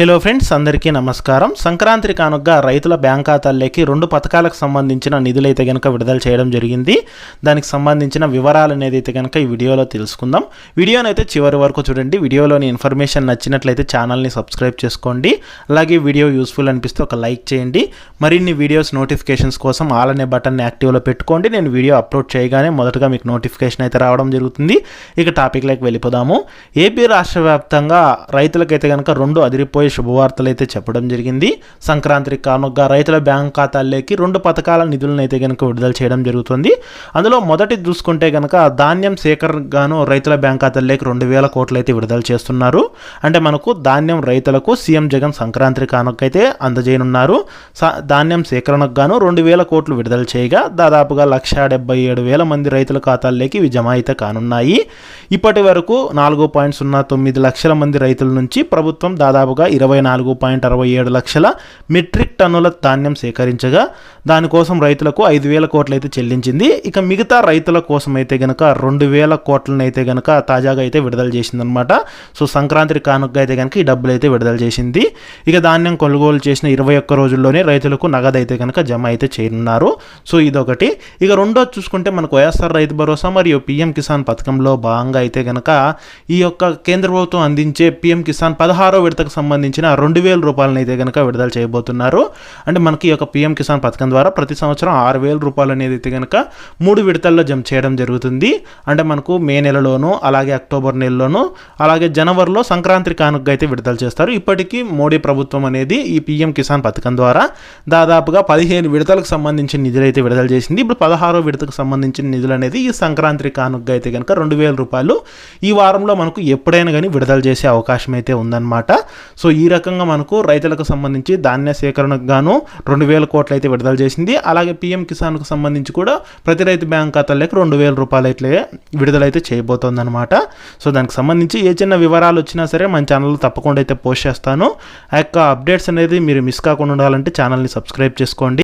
Hello friends అందరికీ నమస్కారం. సంక్రాంతి కానుక రైతుల బ్యాంక్ ఖాతాల్లోకి రెండు పథకాలకు సంబంధించిన నిధులైతే కనుక విడుదల చేయడం జరిగింది. దానికి సంబంధించిన వివరాలు అనేది అయితే కనుక ఈ వీడియోలో తెలుసుకుందాం. వీడియోని అయితే చివరి వరకు చూడండి. వీడియోలోని ఇన్ఫర్మేషన్ నచ్చినట్లయితే ఛానల్ని సబ్స్క్రైబ్ చేసుకోండి. అలాగే వీడియో యూస్ఫుల్ అనిపిస్తే ఒక లైక్ చేయండి. మరిన్ని వీడియోస్ నోటిఫికేషన్స్ కోసం ఆల్ అనే బటన్ని యాక్టివ్లో పెట్టుకోండి. నేను వీడియో అప్లోడ్ చేయగానే మొదటగా మీకు నోటిఫికేషన్ అయితే రావడం జరుగుతుంది. ఇక టాపిక్లోకి వెళ్ళిపోదాము. ఏపీ రాష్ట్ర వ్యాప్తంగా రైతులకైతే కనుక రెండు అదిరిపోయి శుభవార్తలు అయితే చెప్పడం జరిగింది. సంక్రాంతి కానుక రైతుల బ్యాంక్ ఖాతాల్లోకి రెండు పథకాల నిధులను అయితే కనుక విడుదల చేయడం జరుగుతుంది. అందులో మొదటి చూసుకుంటే కనుక ధాన్యం సేకరణగాను రైతుల బ్యాంక్ ఖాతాల్లోకి రెండు వేల కోట్లు అయితే విడుదల చేస్తున్నారు. అంటే మనకు ధాన్యం రైతులకు సీఎం జగన్ సంక్రాంతి కానుక అయితే అందజేయనున్నారు ధాన్యం సేకరణకు గాను రెండు వేల కోట్లు విడుదల చేయగా దాదాపుగా లక్ష డెబ్బై ఏడు వేల మంది రైతుల ఖాతాల్లోకి ఇవి జమ అయితే కానున్నాయి. ఇప్పటి వరకు నాలుగు పాయింట్ సున్నా తొమ్మిది లక్షల మంది రైతుల నుంచి ప్రభుత్వం దాదాపుగా ఇరవై నాలుగు పాయింట్ అరవై ఏడు లక్షల మెట్రిక్ టన్నుల ధాన్యం సేకరించగా దానికోసం రైతులకు ఐదు వేల కోట్లు అయితే చెల్లించింది. ఇక మిగతా రైతుల కోసం అయితే గనక రెండు వేల కోట్లను అయితే గనక తాజాగా అయితే విడుదల చేసిందనమాట సో సంక్రాంతి కానుక అయితే కనుక ఈ డబ్బులు అయితే విడుదల చేసింది. ఇక ధాన్యం కొనుగోలు చేసిన ఇరవై ఒక్క రోజుల్లోనే రైతులకు నగదు అయితే కనుక జమ అయితే చేయనున్నారు. సో ఇదొకటి. ఇక రెండో చూసుకుంటే మనకు వైఎస్ఆర్ రైతు భరోసా మరియు పిఎం కిసాన్ పథకంలో భాగంగా అయితే కనుక ఈ యొక్క కేంద్ర ప్రభుత్వం అందించే పిఎం కిసాన్ పదహారో విడతకు సంబంధించిన రెండు వేల రూపాయలను అయితే కనుక విడుదల చేయబోతున్నారు. అంటే మనకి ఈ యొక్క పిఎం కిసాన్ పథకం ద్వారా ప్రతి సంవత్సరం ఆరు వేల రూపాయలు అనేది అయితే కనుక మూడు విడతల్లో జమ చేయడం జరుగుతుంది. అంటే మనకు మే నెలలోను అలాగే అక్టోబర్ నెలలోను అలాగే జనవరిలో సంక్రాంతి కానుక అయితే విడుదల చేస్తారు. ఇప్పటికీ మోడీ ప్రభుత్వం అనేది ఈ పిఎం కిసాన్ పథకం ద్వారా దాదాపుగా పదిహేను విడతలకు సంబంధించిన నిధులు అయితే విడుదల చేసింది. ఇప్పుడు పదహారో విడతకు సంబంధించిన నిధులు అనేది ఈ సంక్రాంతి కానుక అయితే కనుక రెండు వేల రూపాయలు ఈ వారంలో మనకు ఎప్పుడైనా కానీ విడుదల చేసే అవకాశం అయితే ఉందన్నమాట. సో ఈ రకంగా మనకు రైతులకు సంబంధించి ధాన్య సేకరణకు గాను రెండు వేల కోట్లు అయితే విడుదల చేసింది. అలాగే పిఎం కిసాన్కు సంబంధించి కూడా ప్రతి రైతు బ్యాంక్ ఖాతాలకు రెండు వేల రూపాయలు అయితే విడుదలైతే చేయబోతోందనమాట సో దానికి సంబంధించి ఏ చిన్న వివరాలు వచ్చినా సరే మన ఛానల్లో తప్పకుండా అయితే పోస్ట్ చేస్తాను. ఆ యొక్క అప్డేట్స్ అనేది మీరు మిస్ కాకుండా ఉండాలంటే ఛానల్ని సబ్స్క్రైబ్ చేసుకోండి.